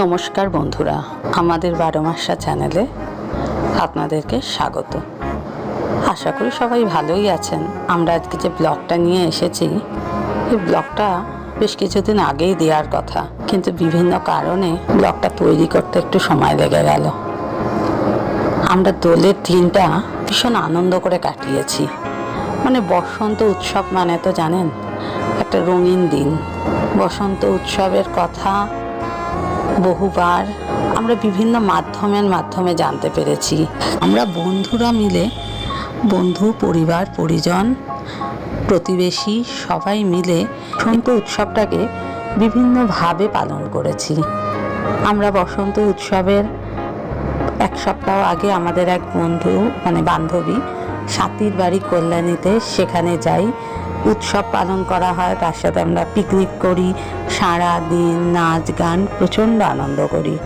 নমস্কার বন্ধুরা, আমাদের বারো মাসা চ্যানেলে আপনাদেরকে স্বাগত। আশা করি সবাই ভালোই আছেন। আমরা আজকে যে ব্লগটা নিয়ে এসেছি, এই ব্লগটা বেশ কিছুদিন আগেই দেওয়ার কথা, কিন্তু বিভিন্ন কারণে ব্লগটা তৈরি করতে একটু সময় লেগে গেল। আমরা দোলের দিনটা ভীষণ আনন্দ করে কাটিয়েছি। মানে বসন্ত উৎসব মানে তো জানেন, একটা রঙিন দিন। বসন্ত উৎসবের কথা বহুবার আমরা বিভিন্ন মাধ্যমের মাধ্যমে জানতে পেরেছি। আমরা বন্ধুরা মিলে, বন্ধু, পরিবার, পরিজন, প্রতিবেশী সবাই মিলে বসন্ত উৎসবটাকে বিভিন্নভাবে পালন করেছি। আমরা বসন্ত উৎসবের এক সপ্তাহ আগে আমাদের এক বন্ধু মানে বান্ধবী সাতির বাড়ি কল্যাণীতে সেখানে যাই। উৎসব পালন করা হয়। তার সাথে আমরা পিকনিক করি সারা দিন নাচ গান, প্রচণ্ড আনন্দ করি।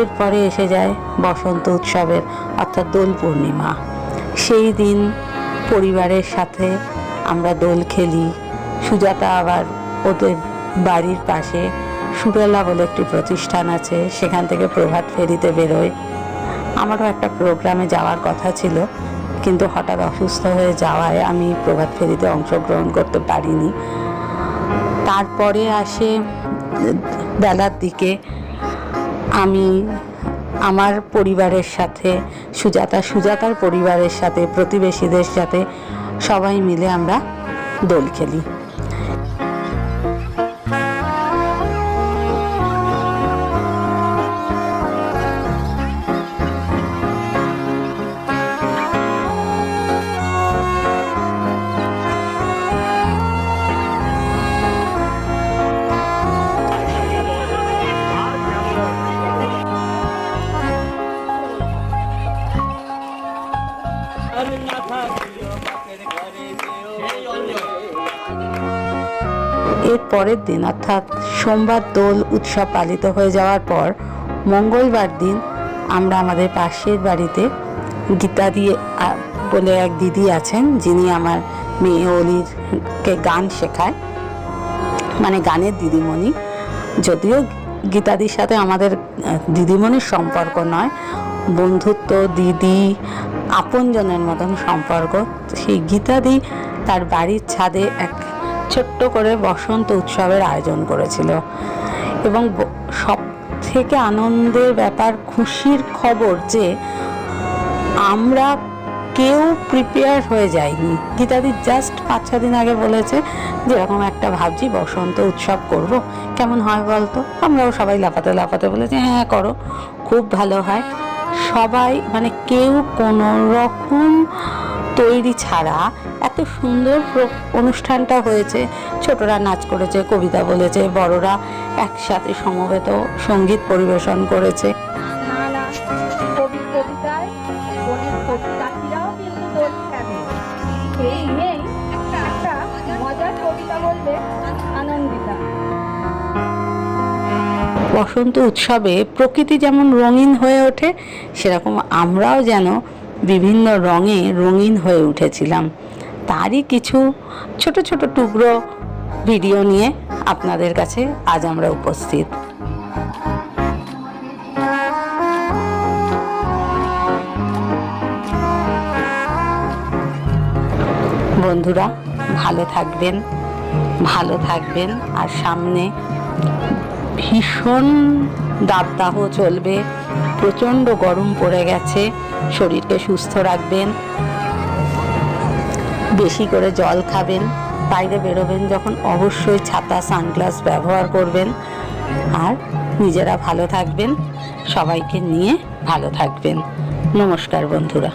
এরপরে এসে যায় বসন্ত উৎসবের, অর্থাৎ দোল পূর্ণিমা। সেই দিন পরিবারের সাথে আমরা দোল খেলি। সুজাতা আবার ওদের বাড়ির পাশে সুরেলা বলে একটি প্রতিষ্ঠান আছে, সেখান থেকে প্রভাত ফেরিতে বেরোয়। আমারও একটা প্রোগ্রামে যাওয়ার কথা ছিল, কিন্তু হঠাৎ অসুস্থ হয়ে যাওয়ায় আমি প্রভাত ফেরিতে অংশগ্রহণ করতে পারিনি। তারপরে আসে বেলার দিকে আমি আমার পরিবারের সাথে, সুজাতা, সুজাতার পরিবারের সাথে, প্রতিবেশীদের সাথে সবাই মিলে আমরা দোল খেলি। এর পরের দিন, অর্থাৎ সোমবার দোল উৎসব পালিত হয়ে যাওয়ার পর মঙ্গলবার দিন আমরা আমাদের পাশের বাড়িতে গীতা দিয়ে বলে এক দিদি আছেন, যিনি আমার মেয়ে অলিরকে গান শেখায়। মানে গানের দিদিমণি। যদিও গীতাদির সাথে আমাদের দিদিমণির সম্পর্ক নয়, বন্ধুত্ব, দিদি, আপনজনের মতন সম্পর্ক। সেই গীতাদি তার বাড়ির ছাদে ছোট্ট করে বসন্ত উৎসবের আয়োজন করেছিল। এবং সব থেকে আনন্দের ব্যাপার, খুশির খবর যে, আমরা কেউ প্রিপেয়ার হয়ে যায়নি গীতাদি জাস্ট পাঁচ ছ দিন আগে বলেছে যে, এরকম একটা ভাবছি, বসন্ত উৎসব করব। কেমন হয় বলতো? আমরাও সবাই লাফাতে লাফাতে বলেছি হ্যাঁ করো। খুব ভালো হয়। সবাই মানে কেউ কোনো রকম তৈরি ছাড়া এত সুন্দর অনুষ্ঠানটা হয়েছে। ছোটরা নাচ করেছে, কবিতা বলেছে, বড়রা একসাথে সমবেত সংগীত পরিবেশন করেছে। বসন্ত উৎসবে প্রকৃতি যেমন রঙিন হয়ে ওঠে, সেরকম আমরাও যেন বিভিন্ন রঙে রঙিন হয়ে উঠেছিলাম। তারই কিছু ছোট ছোট টুকরো ভিডিও নিয়ে আপনাদের কাছে আজ আমরা উপস্থিত। বন্ধুরা, ভালো থাকবেন ভালো থাকবেন, আর সামনে ভীষণ দাবদাহ চলবে। প্রচণ্ড গরম পড়ে গেছে। শরীরকে সুস্থ রাখবেন। বেশি করে জল খাবেন। বাইরে বেরোবেন যখন অবশ্যই ছাতা, সানগ্লাস ব্যবহার করবেন। আর নিজেরা ভালো থাকবেন। সবাইকে নিয়ে ভালো থাকবেন। নমস্কার বন্ধুরা।